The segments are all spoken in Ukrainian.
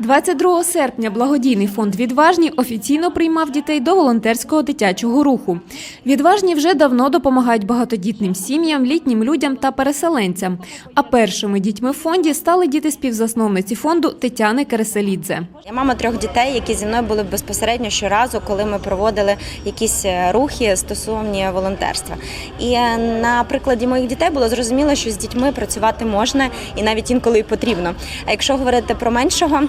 22 серпня благодійний фонд Відважні офіційно приймав дітей до волонтерського дитячого руху. Відважні вже давно допомагають багатодітним сім'ям, літнім людям та переселенцям. А першими дітьми в фонді стали діти співзасновниці фонду Тетяни Кереселідзе. Я мама трьох дітей, які зі мною були безпосередньо щоразу, коли ми проводили якісь е, рухи стосовні волонтерства. І е, на прикладі моїх дітей було зрозуміло, що з дітьми працювати можна і навіть інколи потрібно. А якщо говорити про меншого.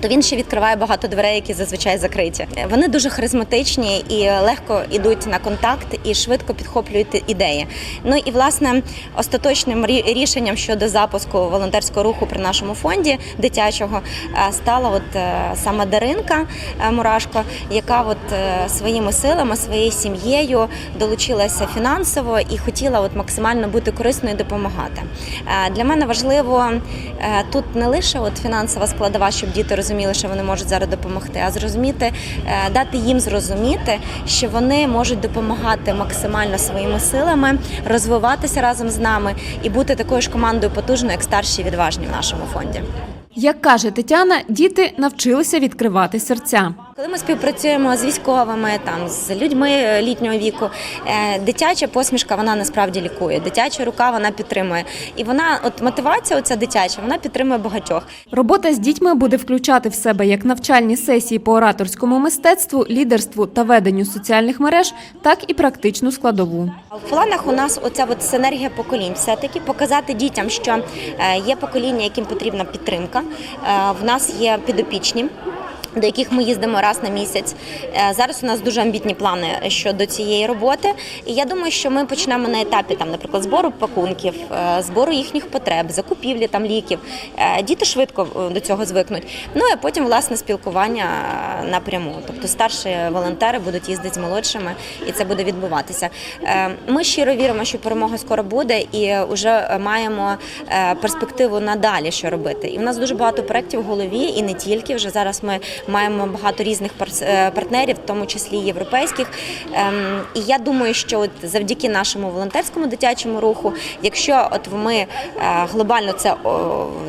То він ще відкриває багато дверей, які зазвичай закриті. Вони дуже харизматичні і легко йдуть на контакт і швидко підхоплюють ідеї. Ну і власне остаточним рішенням щодо запуску волонтерського руху при нашому фонді дитячого е, стала от е, саме Даринка е, Мурашко, яка от своїми силами, своєю сім'єю долучилася фінансово і хотіла от максимально бути корисною і допомагати. Для мене важливо тут не лише от фінансова складова, щоб діти розуміли, що вони можуть зараз допомогти, а зрозуміти, е, дати їм зрозуміти, що вони можуть допомагати максимально своїми силами, розвиватися разом з нами і бути такою ж командою потужною, як старші і відважні в нашому фонді. Як каже Тетяна, діти навчилися відкривати серця. Коли ми співпрацюємо з військовими, там з людьми літнього віку, е, дитяча посмішка вона насправді лікує. Дитяча рука вона підтримує. І вона, от мотивація, оця дитяча, вона підтримує багатьох. Робота з дітьми буде включати в себе як навчальні сесії по ораторському мистецтву, лідерству та веденню соціальних мереж, так і практичну складову. В планах у нас оця от синергія поколінь. Все таки показати дітям, що е, є покоління, яким потрібна підтримка. Е, В нас є підопічні. До яких ми їздимо раз на місяць. Е, Зараз у нас дуже амбітні плани щодо цієї роботи. І я думаю, що ми почнемо на етапі там, наприклад, збору пакунків, е, збору їхніх потреб, закупівлі там ліків. Е, Діти швидко до цього звикнуть. Ну а потім власне спілкування напряму. Тобто старші волонтери будуть їздити з молодшими, і це буде відбуватися. Ми щиро віримо, що перемога скоро буде, і вже маємо перспективу надалі, що робити. І в нас дуже багато проєктів в голові, і не тільки вже зараз ми маємо багато різних е, партнерів, в тому числі європейських. Ем, І я думаю, що от завдяки нашому волонтерському дитячому руху, якщо от ми е, глобально це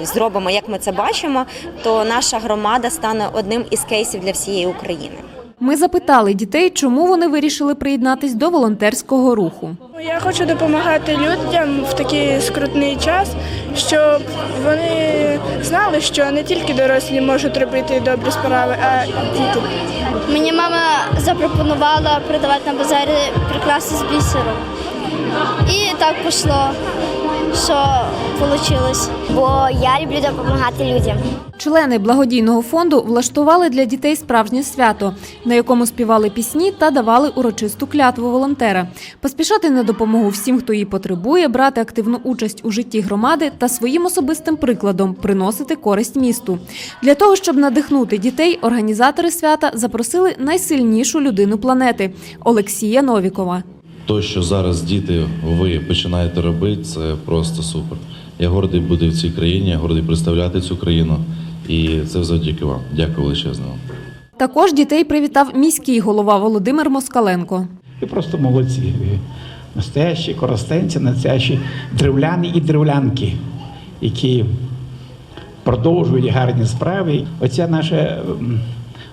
зробимо, як ми це бачимо, то наша громада стане одним із кейсів для всієї України. Ми запитали дітей, чому вони вирішили приєднатись до волонтерського руху. Ну, Я хочу допомагати людям в такий скрутний час, щоб вони знали, що не тільки дорослі можуть робити добрі справи, а діти. Мені мама запропонувала продавати на базарі прикраси з бісером. І так пішло, що вийшло. Бо я люблю допомагати людям. Члени благодійного фонду влаштували для дітей справжнє свято, на якому співали пісні та давали урочисту клятву волонтера. Поспішати на допомогу всім, хто її потребує, брати активну участь у житті громади та своїм особистим прикладом приносити користь місту. Для того, щоб надихнути дітей, організатори свята запросили найсильнішу людину планети Олексія Новікова. То, що зараз діти ви починаєте робити, це просто супер. Я гордий бути в цій країні, я гордий представляти цю країну. І це завдяки вам. Дякую величезно вам. Також дітей привітав міський голова Володимир Москаленко. Ви просто молодці. Ви настоящі коростенці, настоящі древляни і древлянки, які продовжують гарні справи. Оце наше ем,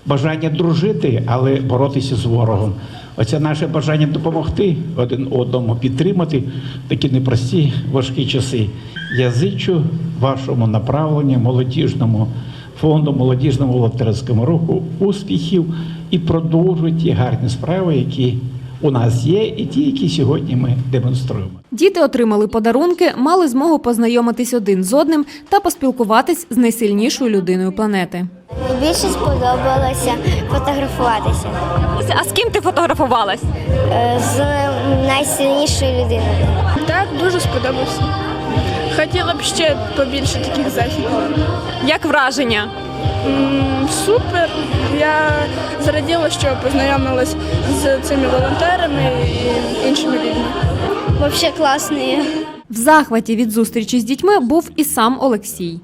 бажання дружити, але боротися з ворогом. Оце наше бажання допомогти один одному, підтримати такі непрості важкі часи. Я зичу вашому направленню, молодіжному фонду, молодіжному волонтерському руху успіхів і продовжуйте ті гарні справи, які у нас є, і ті, які сьогодні ми демонструємо. Діти отримали подарунки, мали змогу познайомитись один з одним та поспілкуватись з найсильнішою людиною планети. Найбільше сподобалося фотографуватися А з ким ти фотографувалась? е, з найсильнішою людиною. Так, дуже сподобався. Хотіла б ще побільше таких заходів. Як враження? М, Супер. Я зраділа, що познайомилась з цими волонтерами і. Взагалі класні. В захваті від зустрічі з дітьми був і сам Олексій.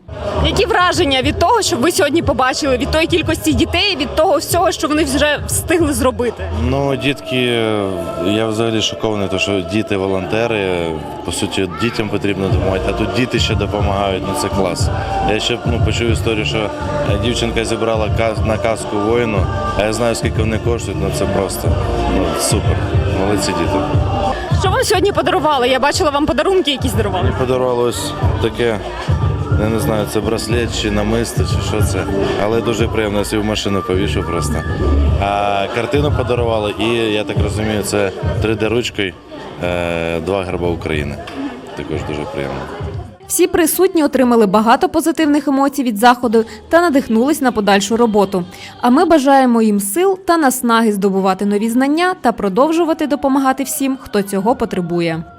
Які враження від того, що ви сьогодні побачили, від тої кількості дітей, від того всього, що вони вже встигли зробити? Ну, дітки, я взагалі шокований, тому що діти волонтери. По суті, дітям потрібно допомагати, а тут діти ще допомагають. Ну це клас. Я ще ну, почув історію, що е, дівчинка зібрала каз- на казку воїну, а я знаю, скільки вони коштують, ну це просто ну, супер. Молодці діти. Що вам сьогодні подарували? Я бачила вам подарунки, якісь дарували. Мені подарували ось таке. Я не знаю, це браслет чи намисто, чи що це. Але дуже приємно, я собі машину повішу просто. А картину подарували, і я так розумію, це 3D-ручкою е, два герба України. Також дуже приємно. Всі присутні отримали багато позитивних емоцій від заходу та надихнулись на подальшу роботу. А ми бажаємо їм сил та наснаги здобувати нові знання та продовжувати допомагати всім, хто цього потребує.